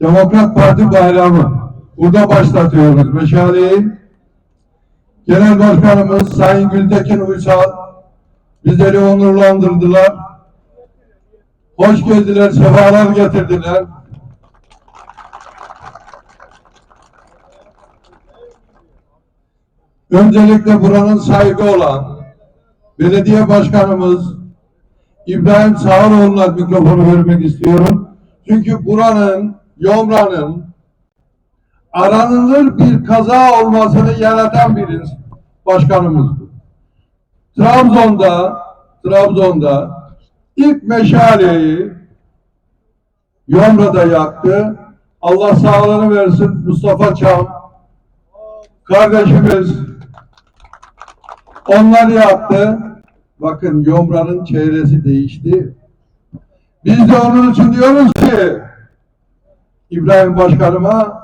Demokrat Parti bayramı. Burada başlatıyoruz meşaleyi. Genel Başkanımız Sayın Gültekin Uysal bizleri onurlandırdılar. Hoş geldiler, sefalar getirdiler. Öncelikle buranın sahibi olan belediye başkanımız İbrahim Sağlıoğlu'na mikrofonu vermek istiyorum. Çünkü buranın, Yomra'nın aranılır bir kaza olmasını yaratan bir başkanımızdı. Trabzon'da, Trabzon'da ilk meşaleyi Yomra'da yaktı. Allah sağlığını versin Mustafa Çam kardeşimiz onlar yaptı. Bakın Yomra'nın çevresi değişti. Biz de onun için diyoruz ki İbrahim Başkanıma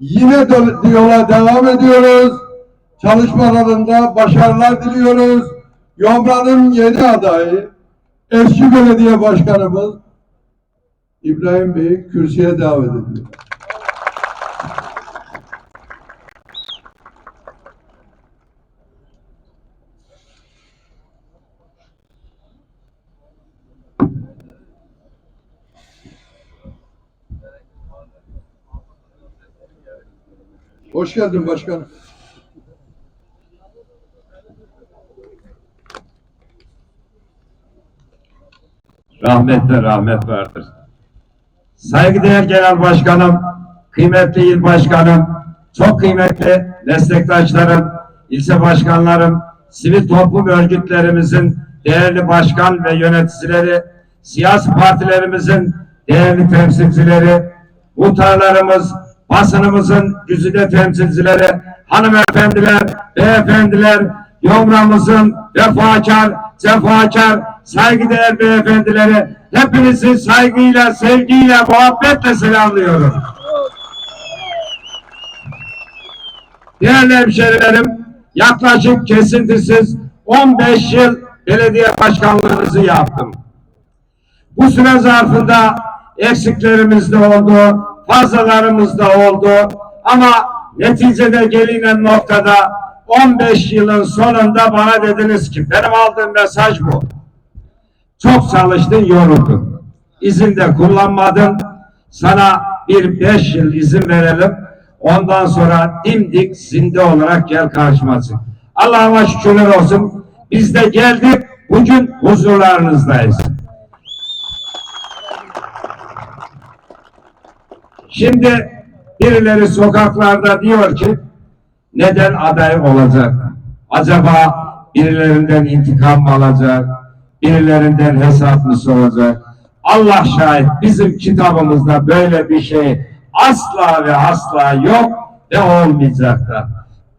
yine de yola devam ediyoruz. Çalışmalarında başarılar diliyoruz. Yomra'nın yeni adayı eski belediye başkanımız İbrahim Bey kürsüye davet ediyor. Hoş geldin başkanım. rahmette rahmet vardır. Saygıdeğer Genel Başkanım, kıymetli il başkanım, çok kıymetli meslektaşlarım, ilçe başkanlarım, sivil toplum örgütlerimizin değerli başkan ve yöneticileri, siyasi partilerimizin değerli temsilcileri, muhtarlarımız, basınımızın güzide temsilcileri, hanımefendiler, beyefendiler, Yomramızın vefakar, cefakar, saygıdeğer beyefendileri hepinizi saygıyla, sevgiyle, muhabbetle selamlıyorum. Değerli hemşerilerim, yaklaşık kesintisiz 15 yıl belediye başkanlığınızı yaptım. Bu süre zarfında eksiklerimiz de oldu, fazlalarımız da oldu ama neticede gelinen noktada 15 yılın sonunda bana dediniz ki benim aldığım mesaj bu. Çok çalıştın, yoruldun. İzin de kullanmadın. Sana bir beş yıl izin verelim. Ondan sonra dimdik zinde olarak gel karşıma çık. Allah'ıma şükürler olsun. Biz de geldik. Bugün huzurlarınızdayız. Şimdi birileri sokaklarda diyor ki neden aday olacak? Acaba birilerinden intikam mı alacak? Birilerinden hesap mı soracak? Allah şahit bizim kitabımızda böyle bir şey asla ve asla yok ve olmayacak da.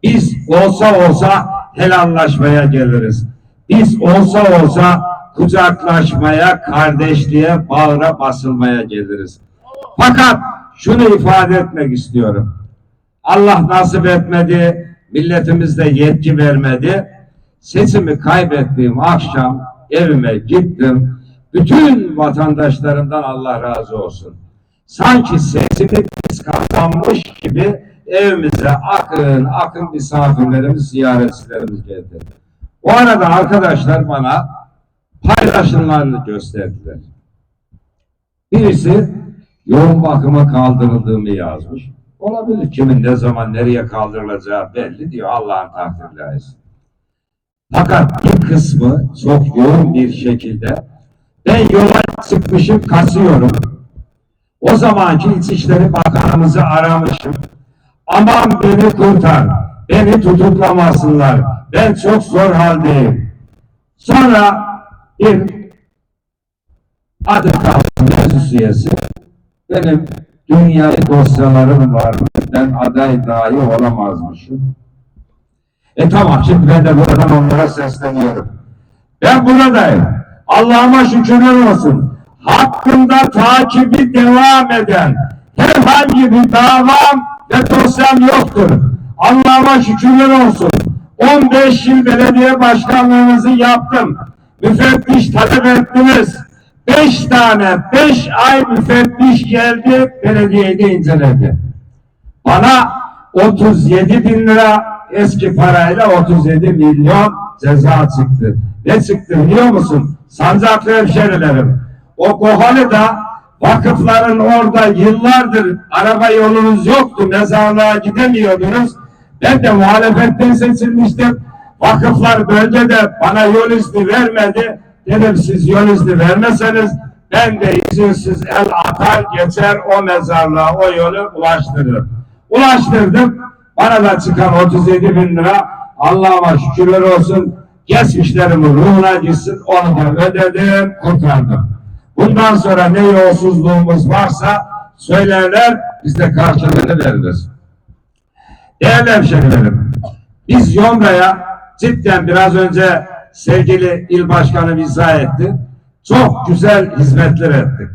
Biz olsa olsa helallaşmaya geliriz. Biz olsa olsa kucaklaşmaya, kardeşliğe, bağra basılmaya geliriz. Fakat şunu ifade etmek istiyorum. Allah nasip etmedi, milletimiz de yetki vermedi. Sesimi kaybettiğim akşam evime gittim. Bütün vatandaşlarımdan Allah razı olsun. Sanki sesimi biz kazanmış gibi evimize akın akın misafirlerimiz, ziyaretçilerimiz geldi. O arada arkadaşlar bana paylaşımlarını gösterdiler. Birisi yoğun bakıma kaldırıldığımı yazmış. Olabilir. Kimin ne zaman nereye kaldırılacağı belli diyor. Allah'ın takdirine ait. Fakat bir kısmı çok yoğun bir şekilde ben yola çıkmışım, kasıyorum. O zamanki İçişleri Bakanımızı aramışım. Aman beni kurtar, beni tutuklamasınlar, ben çok zor haldeyim. Sonra bir adı kaldı meclis benim dünyayı dosyalarım var. Ben aday dahi olamazmışım. E tamam şimdi ben de buradan onlara sesleniyorum. Ben buradayım. Allah'ıma şükürler olsun. Hakkında takibi devam eden herhangi bir davam ve dosyam yoktur. Allah'ıma şükürler olsun. 15 yıl belediye başkanlığınızı yaptım. Müfettiş talep ettiniz. Beş tane, beş ay müfettiş geldi, belediyeyi de inceledi. Bana 37 bin lira eski parayla 37 milyon ceza çıktı. Ne çıktı biliyor musun? Sancaklı hemşerilerim. O Kohalı'da vakıfların orada yıllardır araba yolunuz yoktu. Mezarlığa gidemiyordunuz. Ben de muhalefetten seçilmiştim. Vakıflar bölgede bana yol izni vermedi. Dedim siz yol izni vermeseniz ben de izinsiz el atar geçer o mezarlığa o yolu ulaştırırım. Ulaştırdım. Bana da çıkan 37 bin lira Allah'ıma şükürler olsun geçmişlerimin ruhuna gitsin onu da ödedim kurtardım. Bundan sonra ne yolsuzluğumuz varsa söylerler biz de karşılığını veririz. Değerli hemşehrilerim, biz Yomra'ya cidden biraz önce sevgili il başkanı izah etti. Çok güzel hizmetler ettik.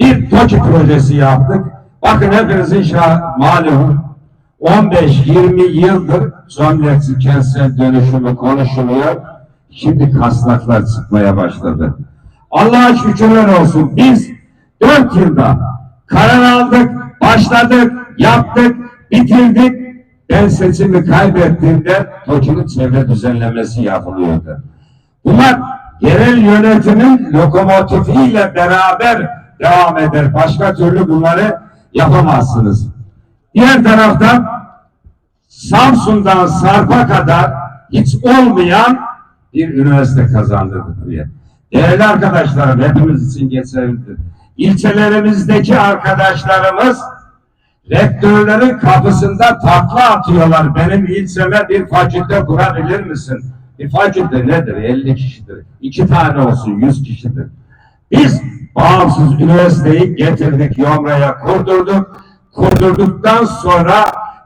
Bir TOKİ projesi yaptık. Bakın hepinizin şah malum 15-20 yıldır Zomleksi kentsel dönüşümü konuşuluyor. Şimdi kasnaklar çıkmaya başladı. Allah'a şükürler olsun. Biz 4 yılda karar aldık, başladık, yaptık, bitirdik. Ben seçimi kaybettiğimde TOKİ'nin çevre düzenlemesi yapılıyordu. Bunlar yerel yönetimin lokomotifiyle beraber devam eder. Başka türlü bunları yapamazsınız. Diğer taraftan Samsun'dan Sarp'a kadar hiç olmayan bir üniversite kazandırdık buraya. Değerli arkadaşlarım hepimiz için geçerlidir. İlçelerimizdeki arkadaşlarımız rektörlerin kapısında takla atıyorlar. Benim ilçeme bir fakülte kurabilir misin? Bir fakülte nedir? 50 kişidir. İki tane olsun 100 kişidir. Biz bağımsız üniversiteyi getirdik Yomra'ya kurdurduk. Kurdurduktan sonra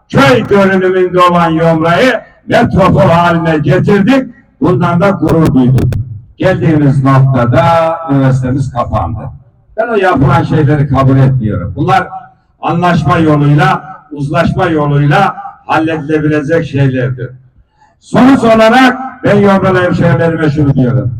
köy görünümünde olan Yomra'yı metropol haline getirdik. Bundan da gurur duyduk. Geldiğimiz noktada üniversitemiz kapandı. Ben o yapılan şeyleri kabul etmiyorum. Bunlar anlaşma yoluyla, uzlaşma yoluyla halledilebilecek şeylerdir. Sonuç olarak ben Yomralı hemşehrilerime şunu diyorum.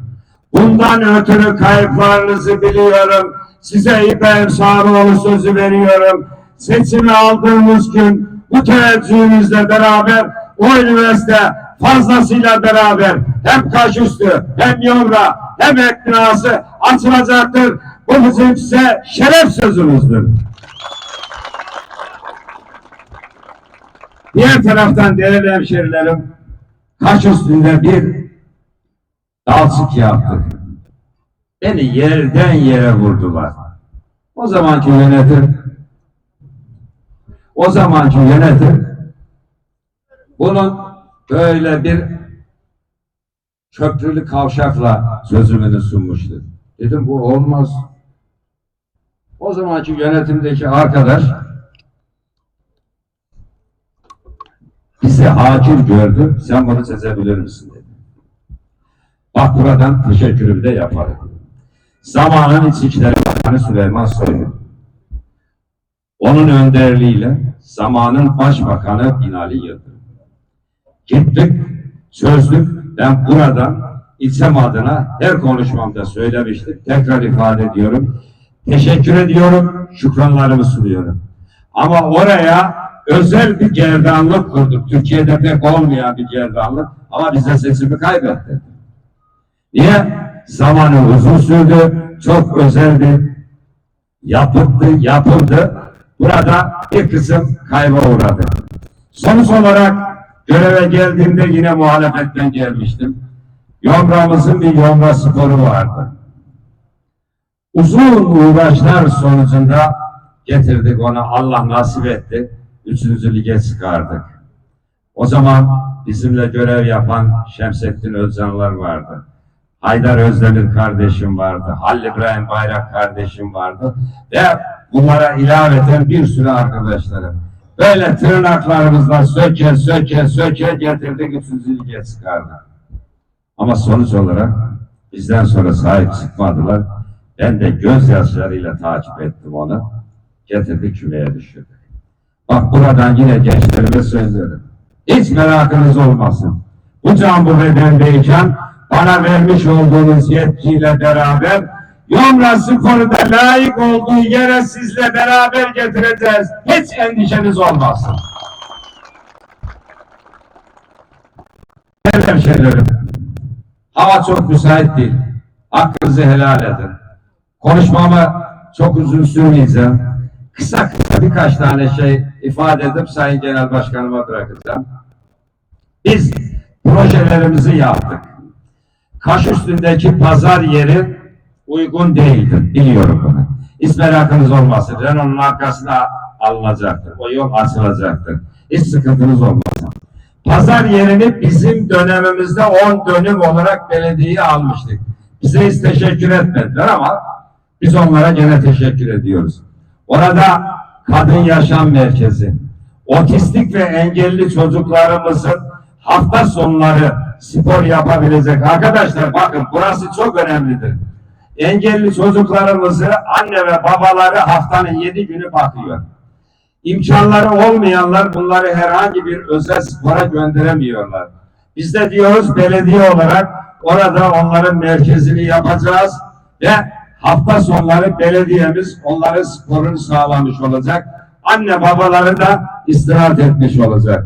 Bundan ötürü kayıplarınızı biliyorum. Size İbrahim Sarıoğlu sözü veriyorum. Seçimi aldığımız gün bu teveccühünüzle beraber o üniversite fazlasıyla beraber hem Kaşüstü hem Yomra hem Eknası açılacaktır. Bu bizim size şeref sözümüzdür. Diğer taraftan değerli hemşerilerim kaş üstünde bir dalçık yaptık. Beni yerden yere vurdular. O zamanki yönetim o zamanki yönetim bunun böyle bir köprülü kavşakla çözümünü sunmuştu. Dedim bu olmaz. O zamanki yönetimdeki arkadaş bizi hakir gördü. Sen bunu çözebilir misin dedi. Bak buradan teşekkürümü de yaparım. Zamanın İçişleri Bakanı Süleyman Soylu. Onun önderliğiyle zamanın Başbakanı Binali Yıldırım. Gittik, çözdük. Ben buradan ilçem adına her konuşmamda söylemiştim. Tekrar ifade ediyorum. Teşekkür ediyorum, şükranlarımı sunuyorum. Ama oraya özel bir gerdanlık kurduk. Türkiye'de pek olmayan bir gerdanlık. Ama bize seçimi kaybetti. Niye? Zamanı uzun sürdü. Çok özeldi. Yapıldı, yapıldı. Burada bir kısım kayba uğradı. Sonuç olarak göreve geldiğimde yine muhalefetten gelmiştim. Yomra'mızın bir Yomra sporu vardı. Uzun uğraşlar sonucunda getirdik onu. Allah nasip etti. Üçüncü lige çıkardık. O zaman bizimle görev yapan Şemsettin Özcanlar vardı. Haydar Özdemir kardeşim vardı. Halil İbrahim Bayrak kardeşim vardı. Ve bunlara ilaveten bir sürü arkadaşlarım. Böyle tırnaklarımızla söke söke söke getirdik üçüncü lige çıkardık. Ama sonuç olarak bizden sonra sahip çıkmadılar. Ben de gözyaşlarıyla takip ettim onu. Getirdik kümeye düşürdük. Bak buradan yine gençlerime söylüyorum. Hiç merakınız olmasın. Bu can bu bedendeyken bana vermiş olduğunuz yetkiyle beraber Yomra Spor'u layık olduğu yere sizle beraber getireceğiz. Hiç endişeniz olmasın. Değerli hemşehrilerim, hava çok müsait değil. Hakkınızı helal edin. Konuşmamı çok uzun sürmeyeceğim. Kısa kısa birkaç tane şey ifade edip Sayın Genel Başkanıma bırakacağım. Biz projelerimizi yaptık. Kaş üstündeki pazar yeri uygun değildir. Biliyorum bunu. Hiç merakınız olmasın. Renault'un arkasına alınacaktır. O yol açılacaktır. Hiç sıkıntınız olmasın. Pazar yerini bizim dönemimizde 10 dönüm olarak belediyeye almıştık. Bize hiç teşekkür etmediler ama biz onlara gene teşekkür ediyoruz. Orada kadın yaşam merkezi, otistik ve engelli çocuklarımızın hafta sonları spor yapabilecek. Arkadaşlar bakın burası çok önemlidir. Engelli çocuklarımızı anne ve babaları haftanın yedi günü bakıyor. İmkanları olmayanlar bunları herhangi bir özel spora gönderemiyorlar. Biz de diyoruz belediye olarak orada onların merkezini yapacağız ve hafta sonları belediyemiz onların sporunu sağlamış olacak. Anne babaları da istirahat etmiş olacak.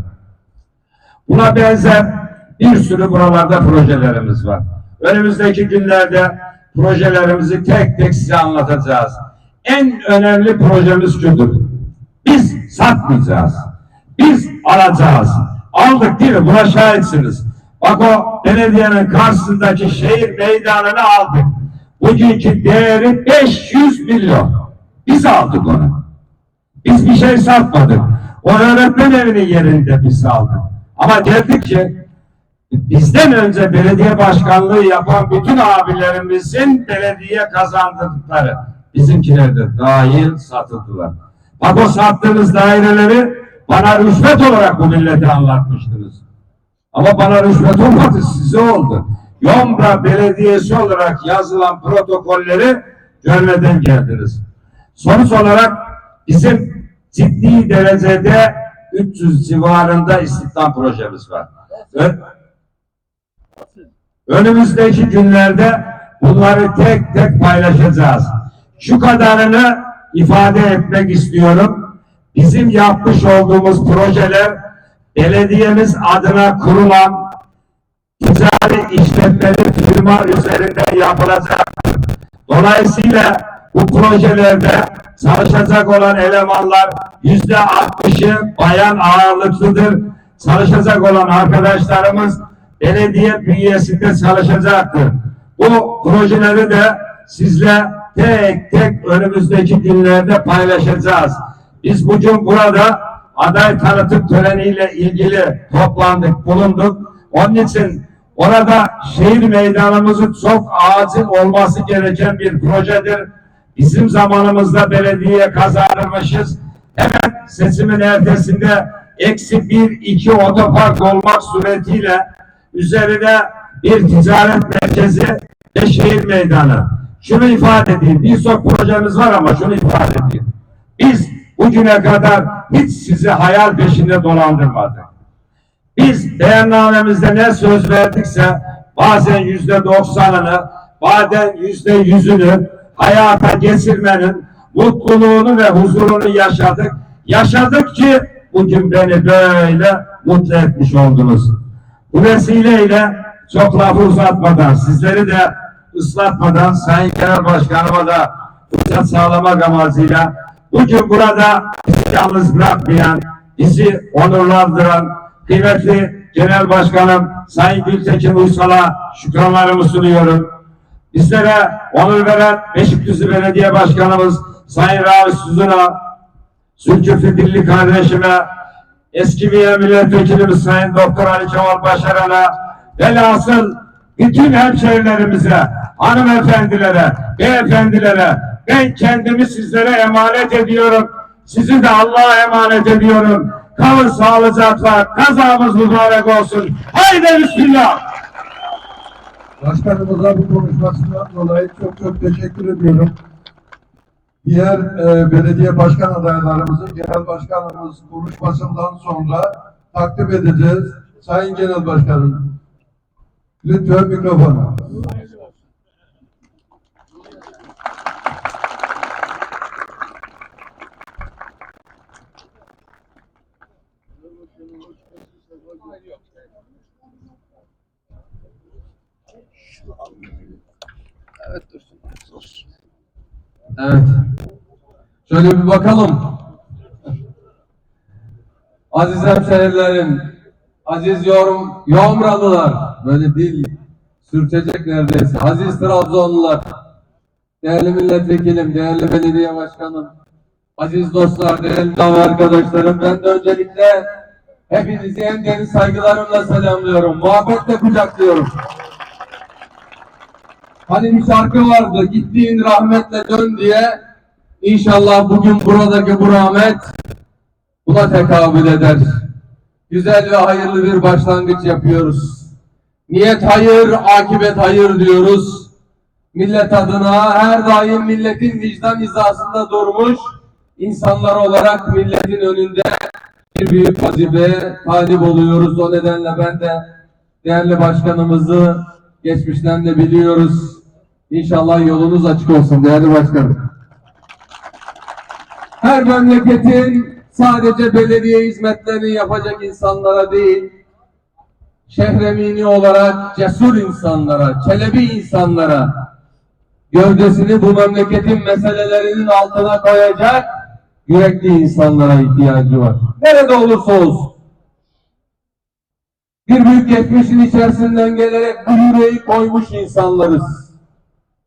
Buna benzer bir sürü buralarda projelerimiz var. Önümüzdeki günlerde projelerimizi tek tek size anlatacağız. En önemli projemiz şudur. Biz satmayacağız. Biz alacağız. Aldık değil mi? Buna şahitsiniz. Bak o belediyenin karşısındaki şehir meydanını aldık. Bugünkü değeri 500 milyon. Biz aldık onu. Biz bir şey satmadık. O öğretmen evinin yerinde biz aldık. Ama geldik ki bizden önce belediye başkanlığı yapan bütün abilerimizin belediye kazandırdıkları bizimkiler de dahil satıldılar. Bak o sattığınız daireleri bana rüşvet olarak bu millete anlatmıştınız. Ama bana rüşvet olmadı, size oldu. Yombra Belediyesi olarak yazılan protokolleri görmeden geldiniz. Sonuç olarak bizim ciddi derecede 300 civarında istihdam projemiz var. Önümüzdeki günlerde bunları tek tek paylaşacağız. Şu kadarını ifade etmek istiyorum. Bizim yapmış olduğumuz projeler belediyemiz adına kurulan ticari işletmeli firma üzerinde yapılacaktır. Dolayısıyla bu projelerde çalışacak olan elemanlar yüzde altmışı bayan ağırlıklıdır. Çalışacak olan arkadaşlarımız belediye bünyesinde çalışacaktır. Bu projeleri de sizle tek tek önümüzdeki günlerde paylaşacağız. Biz bugün burada aday tanıtım töreniyle ilgili toplandık, bulunduk. Onun için orada şehir meydanımızın çok acil olması gereken bir projedir. Bizim zamanımızda belediye kazanırmışız. Hemen seçimin ertesinde eksi bir iki otopark olmak suretiyle üzerine bir ticaret merkezi ve şehir meydanı. Şunu ifade edeyim. Birçok projemiz var ama şunu ifade edeyim. Biz bugüne kadar hiç sizi hayal peşinde dolandırmadık. Biz beyannamemizde ne söz verdikse bazen yüzde doksanını, bazen yüzde yüzünü hayata geçirmenin mutluluğunu ve huzurunu yaşadık. Yaşadık ki bugün beni böyle mutlu etmiş oldunuz. Bu vesileyle çok lafı uzatmadan, sizleri de ıslatmadan Sayın Genel Başkanıma da fırsat sağlamak amacıyla bugün burada bizi yalnız bırakmayan, bizi onurlandıran kıymetli Genel Başkanım Sayın Gültekin Uysal'a şükranlarımı sunuyorum. Bizlere onur veren Beşikdüzü Belediye Başkanımız Sayın Ravi Suzun'a, Zülküflü Dilli kardeşime, eski bir milletvekilimiz Sayın Doktor Ali Kemal Başaran'a, velhasıl bütün hemşehrilerimize, hanımefendilere, beyefendilere, ben kendimi sizlere emanet ediyorum. Sizi de Allah'a emanet ediyorum. Kalın sağlıcakla, kazamız mübarek olsun. Haydi Bismillah! Başkanımıza bu konuşmasından dolayı çok çok teşekkür ediyorum. Diğer e, belediye başkan adaylarımızı genel başkanımız konuşmasından sonra takdim edeceğiz. Sayın Genel Başkanım, lütfen mikrofona. Evet. Şöyle bir bakalım. Aziz hemşehrilerim, aziz yorum, Yomralılar, böyle dil sürtecek neredeyse. Aziz Trabzonlular, değerli milletvekilim, değerli belediye başkanım, aziz dostlar, değerli dav arkadaşlarım, ben de öncelikle hepinizi en derin saygılarımla selamlıyorum, muhabbetle kucaklıyorum. Hani bir şarkı vardı, gittiğin rahmetle dön diye. İnşallah bugün buradaki bu rahmet buna tekabül eder. Güzel ve hayırlı bir başlangıç yapıyoruz. Niyet hayır, akibet hayır diyoruz. Millet adına her daim milletin vicdan hizasında durmuş insanlar olarak milletin önünde bir büyük vazife talip oluyoruz. O nedenle ben de değerli başkanımızı geçmişten de biliyoruz. İnşallah yolunuz açık olsun değerli başkanım. Her memleketin sadece belediye hizmetlerini yapacak insanlara değil, şehremini olarak cesur insanlara, çelebi insanlara, gövdesini bu memleketin meselelerinin altına koyacak yürekli insanlara ihtiyacı var. Nerede olursa olsun. Bir büyük geçmişin içerisinden gelerek bu yüreği koymuş insanlarız.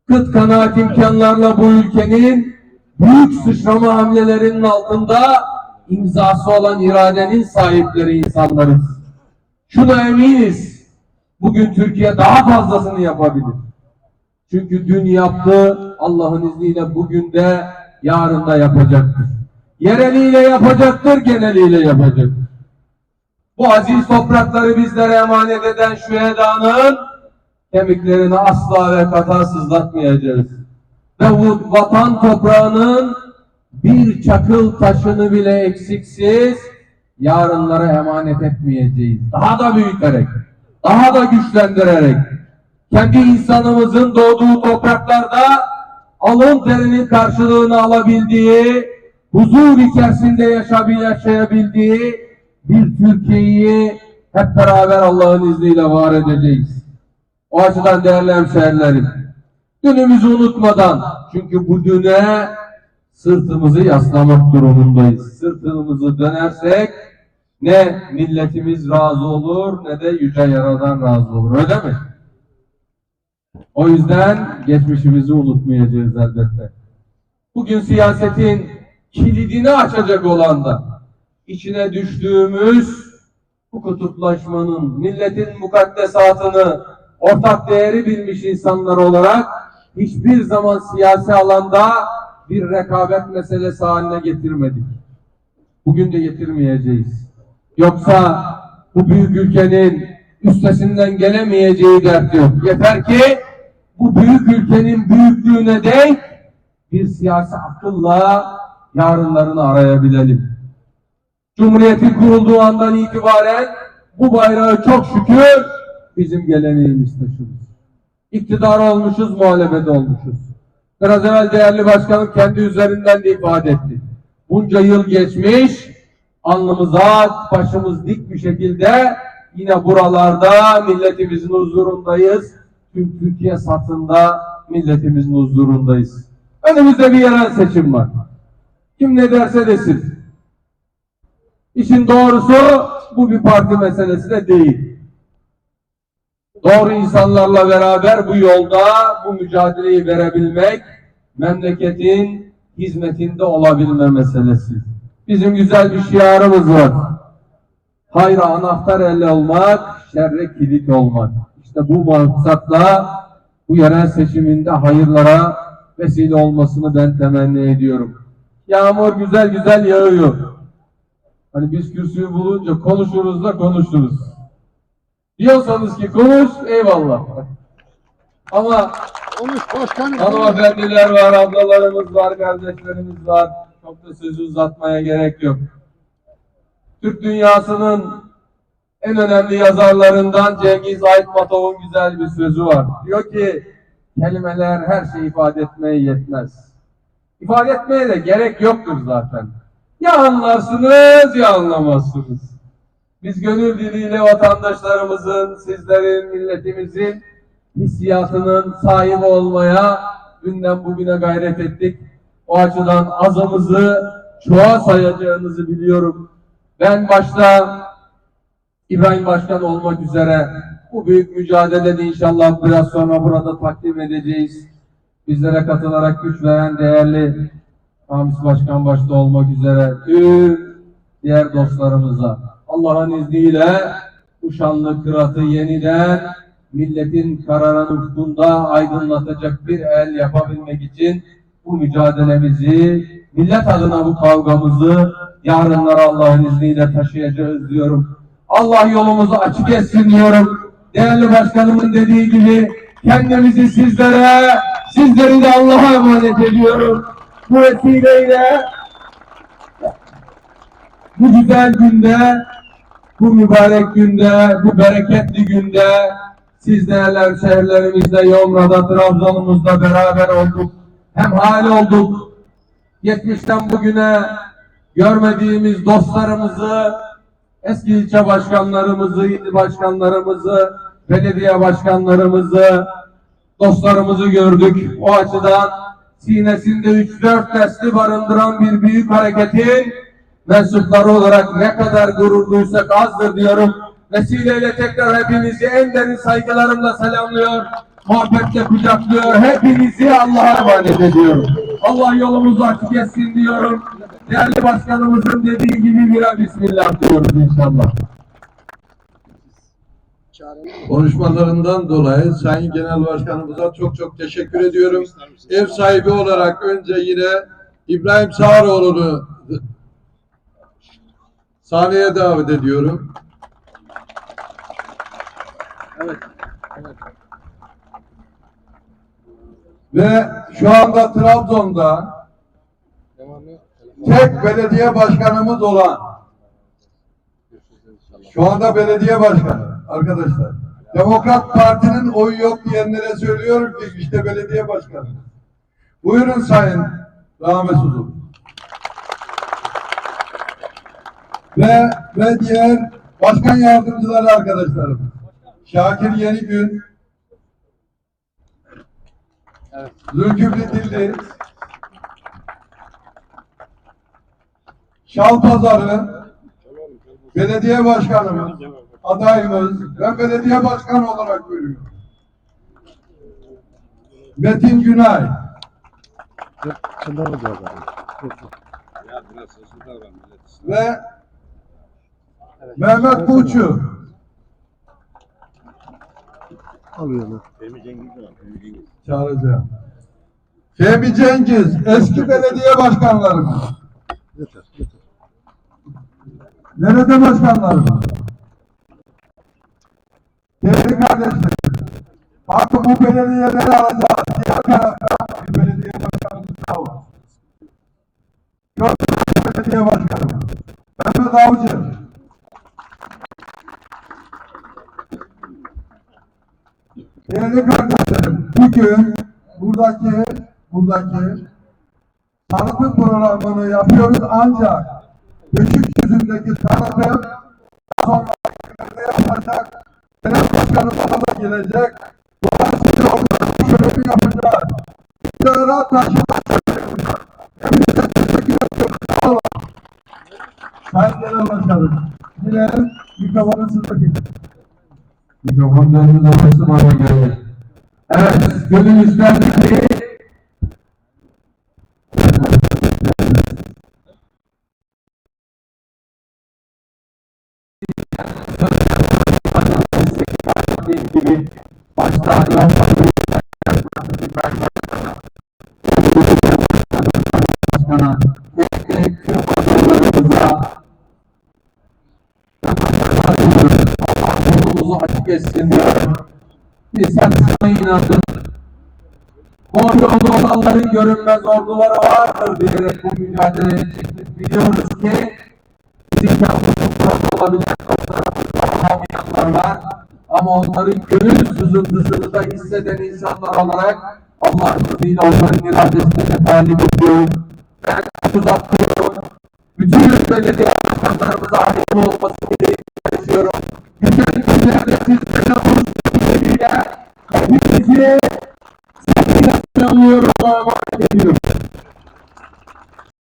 Kıt kanaat imkanlarla bu ülkenin büyük sıçrama hamlelerinin altında imzası olan iradenin sahipleri insanlarız. Şuna eminiz. Bugün Türkiye daha fazlasını yapabilir. Çünkü dün yaptı, Allah'ın izniyle bugün de yarın da yapacaktır. Yereliyle yapacaktır, geneliyle yapacaktır. Bu aziz toprakları bizlere emanet eden şu edanın kemiklerini asla ve kata sızlatmayacağız. Ve bu vatan toprağının bir çakıl taşını bile eksiksiz yarınlara emanet etmeyeceğiz. Daha da büyüterek, daha da güçlendirerek, kendi insanımızın doğduğu topraklarda alın terinin karşılığını alabildiği, huzur içerisinde yaşayabildiği bir Türkiye'yi hep beraber Allah'ın izniyle var edeceğiz. O açıdan değerli hemşehrilerim, dünümüzü unutmadan, çünkü bu düne sırtımızı yaslamak durumundayız. Sırtımızı dönersek ne milletimiz razı olur ne de yüce yaradan razı olur. Öyle mi? O yüzden geçmişimizi unutmayacağız elbette. Bugün siyasetin kilidini açacak olan da içine düştüğümüz bu kutuplaşmanın, milletin mukaddesatını, ortak değeri bilmiş insanlar olarak hiçbir zaman siyasi alanda bir rekabet meselesi haline getirmedik. Bugün de getirmeyeceğiz. Yoksa bu büyük ülkenin üstesinden gelemeyeceği dert yok. Yeter ki bu büyük ülkenin büyüklüğüne denk bir siyasi akılla yarınlarını arayabilelim. Cumhuriyetin kurulduğu andan itibaren bu bayrağı çok şükür bizim geleneğimiz taşımış. İktidar olmuşuz, muhalefet olmuşuz. Biraz evvel değerli başkanım kendi üzerinden de ifade etti. Bunca yıl geçmiş, alnımıza başımız dik bir şekilde yine buralarda milletimizin huzurundayız. Tüm Türkiye satında milletimizin huzurundayız. Önümüzde bir yerel seçim var. Kim ne derse desin. İşin doğrusu bu bir parti meselesi de değil. Doğru insanlarla beraber bu yolda bu mücadeleyi verebilmek memleketin hizmetinde olabilme meselesi. Bizim güzel bir şiarımız var. Hayra anahtar elle olmak, şerre kilit olmak. İşte bu maksatla bu yerel seçiminde hayırlara vesile olmasını ben temenni ediyorum. Yağmur güzel güzel yağıyor. Hani biz kürsüyü bulunca konuşuruz da konuşuruz. Diyorsanız ki konuş, eyvallah. Ama Konuş başkanım. hanımefendiler var, ablalarımız var, kardeşlerimiz var. Çok da sözü uzatmaya gerek yok. Türk dünyasının en önemli yazarlarından Cengiz Aytmatov'un güzel bir sözü var. Diyor ki, kelimeler her şeyi ifade etmeye yetmez. İfade etmeye de gerek yoktur zaten. Ya anlarsınız ya anlamazsınız. Biz gönül diliyle vatandaşlarımızın, sizlerin, milletimizin hissiyatının sahibi olmaya dünden bugüne gayret ettik. O açıdan azımızı çoğa sayacağınızı biliyorum. Ben başta İbrahim Başkan olmak üzere bu büyük mücadelede inşallah biraz sonra burada takdim edeceğiz. Bizlere katılarak güç veren değerli Ramis Başkan başta olmak üzere tüm diğer dostlarımıza Allah'ın izniyle bu şanlı kıratı yeniden milletin kararan ufkunda aydınlatacak bir el yapabilmek için bu mücadelemizi, millet adına bu kavgamızı yarınlara Allah'ın izniyle taşıyacağız diyorum. Allah yolumuzu açık etsin diyorum. Değerli başkanımın dediği gibi kendimizi sizlere, sizleri de Allah'a emanet ediyorum. Bu vesileyle bu güzel günde, bu mübarek günde, bu bereketli günde siz değerli hemşehrilerimizle Yomra'da, Trabzon'umuzda beraber olduk. Hem hal olduk. Geçmişten bugüne görmediğimiz dostlarımızı, eski ilçe başkanlarımızı, il başkanlarımızı, belediye başkanlarımızı, dostlarımızı gördük. O açıdan sinesinde 3-4 nesli barındıran bir büyük hareketin mensupları olarak ne kadar gurur duysak azdır diyorum. Vesileyle tekrar hepinizi en derin saygılarımla selamlıyor. Muhabbetle kucaklıyor. Hepinizi Allah'a emanet ediyorum. Allah yolumuzu açık etsin diyorum. Değerli başkanımızın dediği gibi bir bismillah diyoruz inşallah. Konuşmalarından dolayı Sayın Genel Başkanımıza çok çok teşekkür ediyorum. Ev sahibi olarak önce yine İbrahim Sağaroğlu'nu sahneye davet ediyorum. Ve şu anda Trabzon'da tek belediye başkanımız olan şu anda belediye başkanı arkadaşlar. Demokrat Parti'nin oyu yok diyenlere söylüyorum ki işte belediye başkanı. Buyurun Sayın Rahmet Uzun. Ve, ve diğer başkan yardımcıları arkadaşlarım. Şakir Yenigün, Zülküflü Dilli, Şalpazarı, belediye başkanımız, adayımız. Ve belediye başkanı olarak görüyorum. Metin Günay, ve Mehmet Buğçu. Çağıracağım. Fehmi Cengiz, eski belediye başkanlarımız. Nerede başkanlarımız? Değerli kardeşlerim, bakın bu belediyeleri alacağız. Diğer tarafta bir belediye başkanımız daha var. Gördüğünüz belediye başkanımız. Mehmet Avcı. Değerli kardeşlerim, bugün buradaki buradaki tanıtım programını yapıyoruz ancak Beşikdüzü'ndeki tanıtım sonra yapılacak. Genel başkanı da gelecek. Dolayısıyla orada şöyle yapacağız. İktidara taşımak Hepinize teşekkür ediyorum. Sağ olun. Sayın Genel Başkanım, yine mikrofonu sizdeki. Mikrofon döndü dolayısı bana geldi. Evet, gönül isterdi ki gibi başta başkana yolumuzu açık etsin diyorum. Biz hep sana inandık. Yolda olanların görünmez orduları vardır diyerek bu mücadeleye çıktık. Biliyoruz ki bizim yaptıklarımız olabilir, olamayanlar var. Ama onların gönül sızıntısını da hisseden insanlar olarak Allah'ın izniyle onların iradesine talim ediyorum. Ben uzatıyorum. Bütün belediye başkanlarımıza hakim olmasını yaşıyorum. Bütün günlerde sizlerle